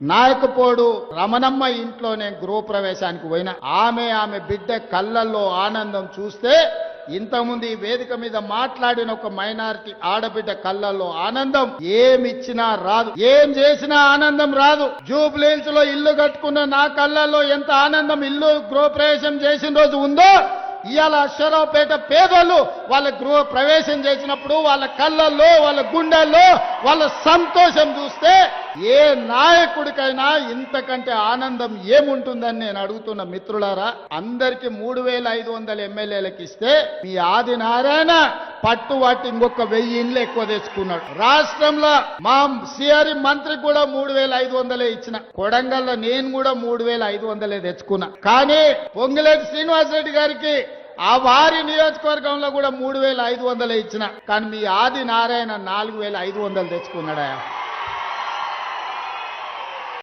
నాయకపోడు రమణమ్మ ఇంట్లోనే గృహప్రవేశానికి పోయిన ఆమె ఆమె బిడ్డ కళ్ళల్లో ఆనందం చూస్తే ఇంతకుముందు ఈ వేదిక మీద మాట్లాడిన ఒక మైనారిటీ ఆడబిడ్డ కళ్ళల్లో ఆనందం ఏమిచ్చినా రాదు. ఏం చేసినా ఆనందం రాదు. జూబ్లీల్స్లో ఇల్లు కట్టుకున్న నా కళ్ళల్లో ఎంత ఆనందం ఇల్లు గృహప్రవేశం చేసిన రోజు ఉందో ఇవాళ అశ్వరావుపేట పేదోళ్ళు వాళ్ళ గృహ ప్రవేశం చేసినప్పుడు వాళ్ళ కళ్ళల్లో వాళ్ళ గుండెల్లో వాళ్ళ సంతోషం చూస్తే ఏ నాయకుడికైనా ఇంతకంటే ఆనందం ఏముంటుందని నేను అడుగుతున్న మిత్రులారా అందరికి మూడు వేల ఐదు వందల ఎమ్మెల్యేలకు ఇస్తే మీ ఆదినారాయణ పట్టు వాటి ఇంకొక వెయ్యి ఇండ్లు ఎక్కువ తెచ్చుకున్నాడు. రాష్ట్రంలో మా సిఆర్ మంత్రికి కూడా మూడు వేల ఐదు వందలే ఇచ్చిన. కొడంగల్లో నేను కూడా మూడు వేల ఐదు వందలే తెచ్చుకున్నా. కానీ పొంగిలేటి శ్రీనివాసరెడ్డి గారికి ఆ వారి నియోజకవర్గంలో కూడా మూడు వేల ఐదు వందలే ఇచ్చిన. కానీ మీ ఆది నారాయణ నాలుగు వేల ఐదు వందలు తెచ్చుకున్నాడా?